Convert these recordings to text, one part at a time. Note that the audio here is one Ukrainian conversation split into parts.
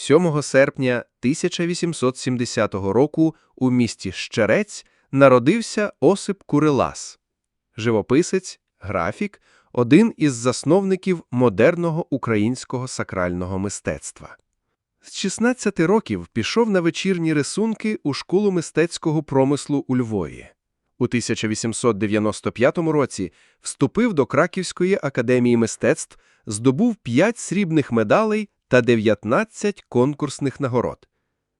7 серпня 1870 року у місті Щерець народився Осип Курилас, живописець, графік, один із засновників модерного українського сакрального мистецтва. З 16 років пішов на вечірні рисунки у школу мистецького промислу у Львові. У 1895 році вступив до Краківської академії мистецтв, здобув 5 срібних медалей та 19 конкурсних нагород.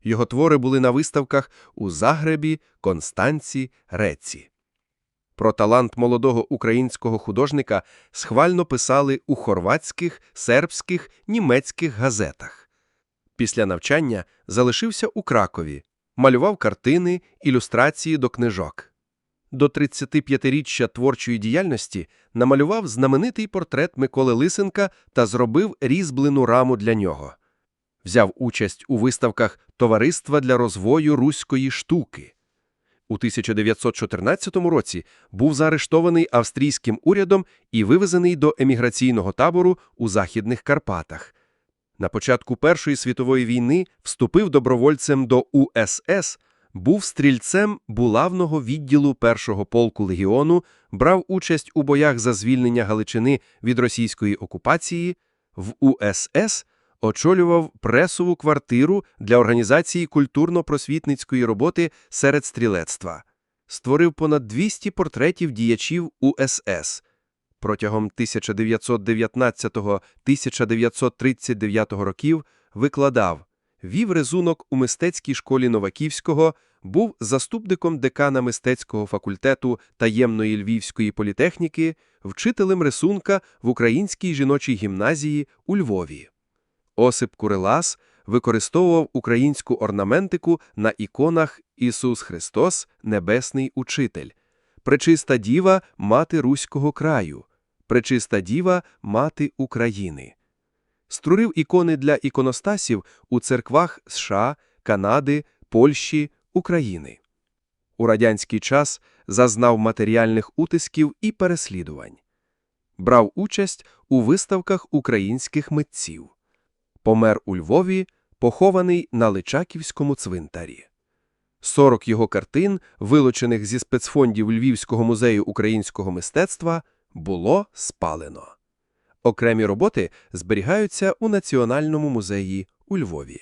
Його твори були на виставках у Загребі, Констанці, Реці. Про талант молодого українського художника схвально писали у хорватських, сербських, німецьких газетах. Після навчання залишився у Кракові, малював картини, ілюстрації до книжок. До 35-річчя творчої діяльності намалював знаменитий портрет Миколи Лисенка та зробив різьблену раму для нього. Взяв участь у виставках Товариства для розвою руської штуки. У 1914 році був заарештований австрійським урядом і вивезений до еміграційного табору у Західних Карпатах. На початку Першої світової війни вступив добровольцем до УСС, був стрільцем булавного відділу першого полку легіону, брав участь у боях за звільнення Галичини від російської окупації, в УСС очолював пресову квартиру для організації культурно-просвітницької роботи серед стрілецтва, створив понад 200 портретів діячів УСС. Протягом 1919-1939 років викладав, вів резунок у мистецькій школі Новаківського, був заступником декана мистецького факультету таємної львівської політехніки, вчителем рисунка в Українській жіночій гімназії у Львові. Осип Курилас використовував українську орнаментику на іконах Ісус Христос – Небесний Учитель, Пречиста Діва – Мати Руського краю, Пречиста Діва – Мати України. Струрив ікони для іконостасів у церквах США, Канади, Польщі, України. У радянський час зазнав матеріальних утисків і переслідувань. Брав участь у виставках українських митців. Помер у Львові, похований на Личаківському цвинтарі. 40 його картин, вилучених зі спецфондів Львівського музею українського мистецтва, було спалено. Окремі роботи зберігаються у Національному музеї у Львові.